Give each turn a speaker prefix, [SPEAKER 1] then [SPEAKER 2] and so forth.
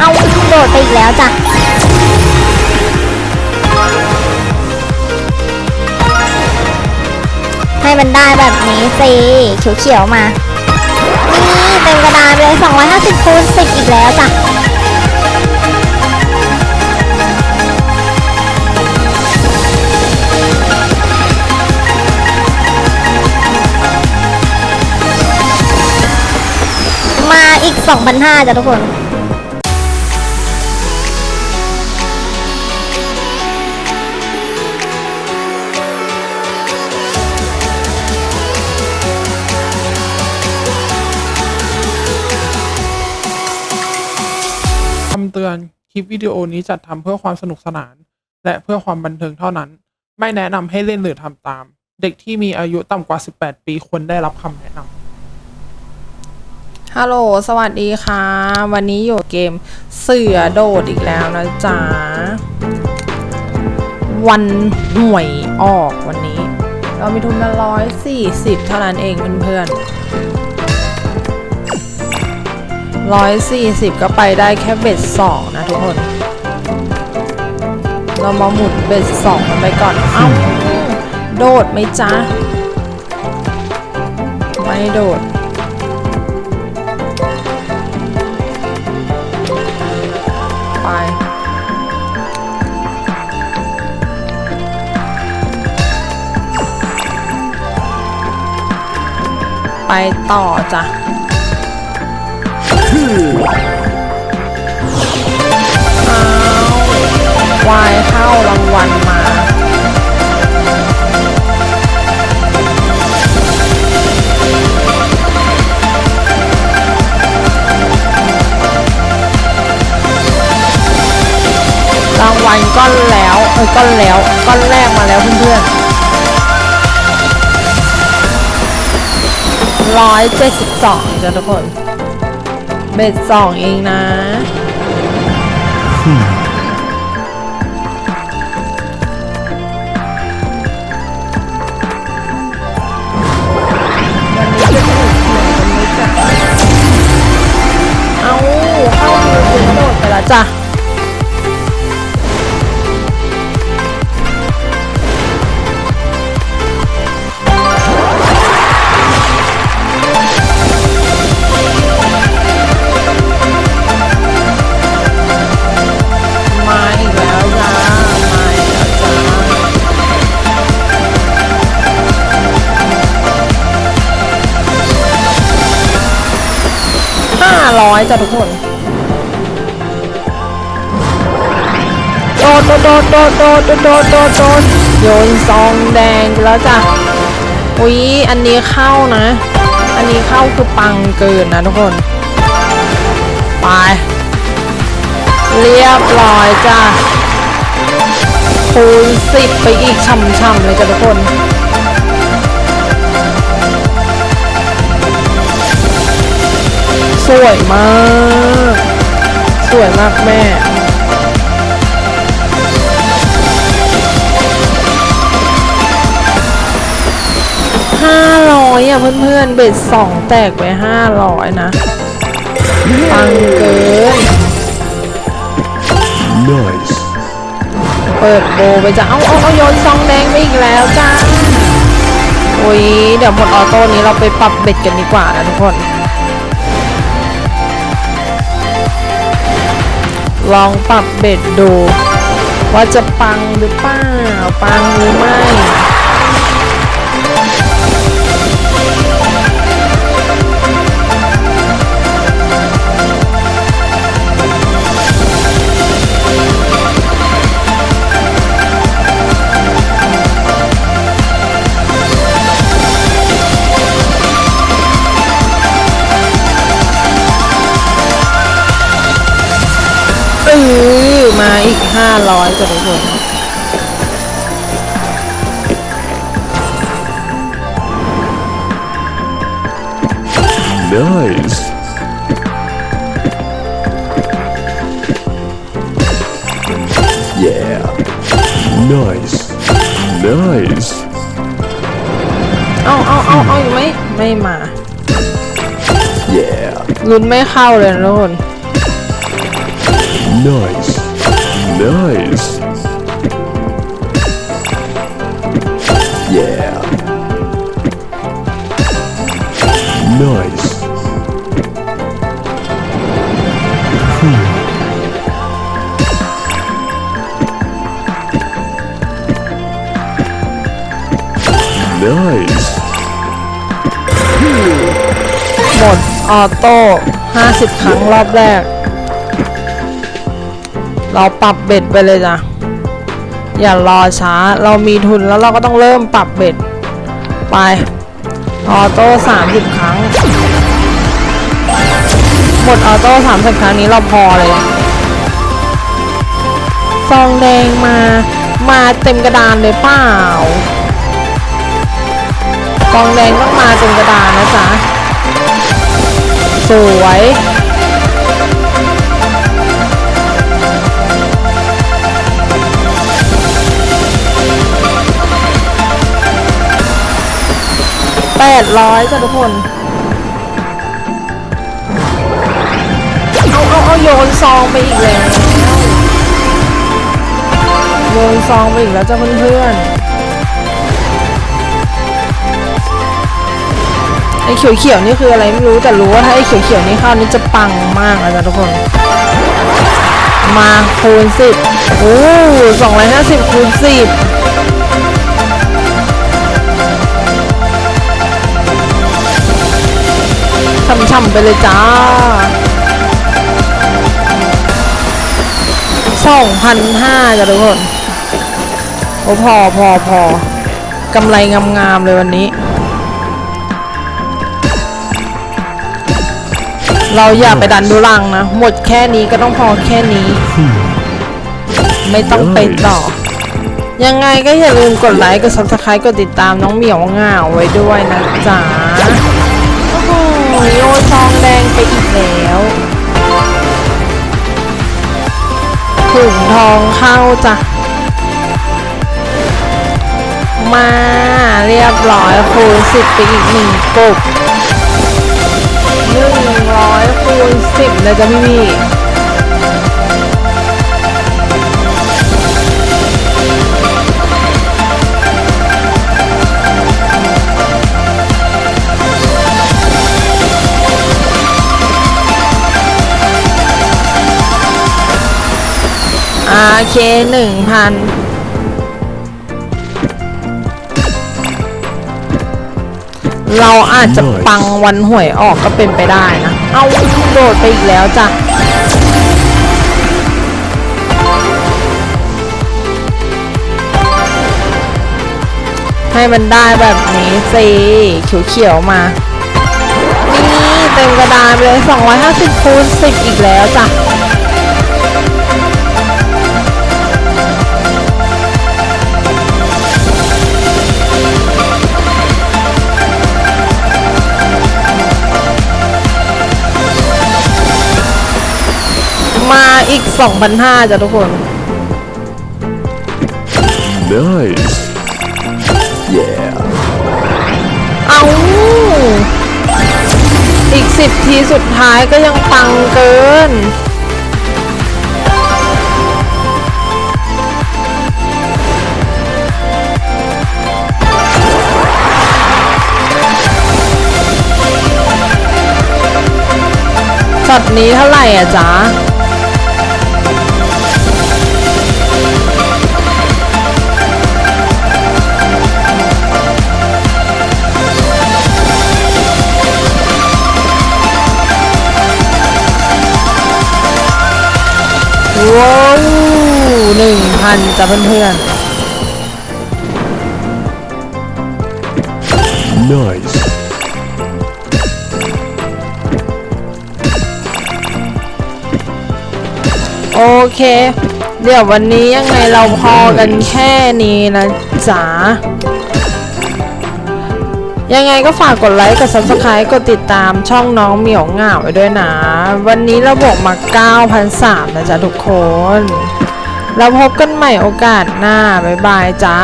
[SPEAKER 1] เอาโดดไปอีกแล้วจ้ะให้มันได้แบบนี้สิเขียวๆมา นี่เต็มกระดานไปเลย 250คูณ10 อีกแล้วจ้ะมาอีก 2,500จ้ะทุกคนำ
[SPEAKER 2] เตือน คลิปวิดีโอนี้จัดทำเพื่อความสนุกสนาน และเพื่อความบันเทิงเท่านั้น ไม่แนะนำให้เล่นหรือทำตาม เด็กที่มีอายุต่ำกว่า 18 ปีควรได้รับคำแนะนำ
[SPEAKER 3] ฮัลโหล สวัสดีค่ะ วันนี้อยู่เกมเสือโดดอีกแล้วนะจ๊ะ วันหน่วยออกวันนี้ เรามีทุนมาร้อยสี่สิบเท่านั้นเองเพื่อนๆ ร้อยสี่สิบก็ไปได้แค่เบ็ดสองนะทุกคน เรามาหมุนเบ็ดสองกันไปก่อน เอ้า โดดไหมจ๊ะ ไม่โดด ไป ไปต่อจ้ะ อ้าวายเข้ารางวัลมา รางวัลก้อนแล้วเออก้อนแล้วก้อนแรกมาแล้วเพื่อนๆร้อยเจ็ดสิบสองจ้ะทุกคน เบ็ดสองเองนะเอาเข้ามือกระโดไปละจ้ะ อยจ้ะทุกคน โดดโดดโดดโดดโดดโดดโดดโยนซองแดงแล้วจ้ะ อุ๊ย อันนี้เข้านะ อันนี้เข้าคือปังเกินนะทุกคน ไป เรียบร้อยจ้ะคูณสิบไปอีกช่ำๆเลยจ้ะทุกคน สวยมาก สวยมากแม่ห้าร้อยอะเพื่อนๆ เบ็ดสองแตกไปห้าร้อยนะปังเกิน
[SPEAKER 4] Nice.
[SPEAKER 3] เปิดโบไปจ้ะเอาเอาเอาโยนซองแดงไปอีกแล้วจ้าโอ้ยเดี๋ยวหมดออโต้นี้เราไปปรับเบ็ดกันดีกว่านะทุกคน ลองปรับเบ็ดดู ว่าจะปังหรือเปล่าปังหรือไม่ ห้าร้อยจ้ะทุกคน
[SPEAKER 4] Nice. Yeah. Nice. Nice.
[SPEAKER 3] เอาเอาเอาเอาอยู่ไหมไม่มา
[SPEAKER 4] Yeah.
[SPEAKER 3] ลุ้นไม่เข้าเลยนะทุกคน
[SPEAKER 4] Nice. Nice. Yeah. Nice. Nice.
[SPEAKER 3] หมดออโต้50 ครั้งรอบแรก เราปรับเบ็ดไปเลยจ้ะอย่ารอช้าเรามีทุนแล้วเราก็ต้องเริ่มปรับเบ็ด ไป ออโต้30ครั้ง หมดออโต้30ครั้งนี้เราพอเลยซองแดงมามาเต็มกระดานเลยเปล่าซองแดงต้องมาเต็มกระดานนะจ๊ะสวย แปดร้อยจ้ะทุกคน เอาเอาเอาโยนซองไปอีกแล้วโยนซองไปอีกแล้วจ้ะเพื่อนๆไอ้เขียวๆนี่คืออะไรไม่รู้แต่รู้ว่าถ้าไอ้เขียวๆนี่เข้านี่จะปังมากนะจ๊ะทุกคน มาคูณสิบโอ้สองร้อยห้าสิบคูณสิบ ช่ำๆไปเลยจ้า สองพันห้าจ้ะทุกคน โอ้พอพอพอกำไรงามๆเลยวันนี้ เราอย่าไปดันดูรังนะ หมดแค่นี้ก็ต้องพอแค่นี้ ไม่ต้องไปต่อ ยังไงก็อย่าลืมกดไลค์ กด subscribe กดติดตามน้องเหมียวง่าไว้ด้วยนะจ๊ะ โอซองแดงไปอีกแล้วถุงทองเข้าจ้ะ มาเรียบร้อยคูณสิบไปอีกหนึ่งกบหนึ่งร้อยคูณสิบเลยจ้ะพี่พี่ เคหนึ่งพันเราอาจจะปังวันหวยออกก็เป็นไปได้นะ เอาโดดไปอีกแล้วจ้ะให้มันได้แบบนี้สิเขียวๆมา นี่เต็มกระดานไปเลย 250คูณ10 อีกแล้วจ้ะ 2,500จ้ะทุกคน
[SPEAKER 4] Nice. Yeah.
[SPEAKER 3] เอาอีกสิบทีสุดท้ายก็ยังปังเกิน ช็อตนี้เท่าไหร่อะจ๊ะ ว้าวหนึ่งพันจ้ะเพื่อนๆ
[SPEAKER 4] Nice.
[SPEAKER 3] โอเค เดี๋ยววันนี้ยังไงเราพอกันแค่นี้นะจ๊ะ ยังไงก็ฝากกดไลค์กด subscribe กดติดตามช่องน้องเหมียวเหงาไว้ด้วยนะ วันนี้เราบวกมา 9,003นะจ๊ะทุกคน เราพบกันใหม่โอกาสหน้า บ๊ายบายจ้า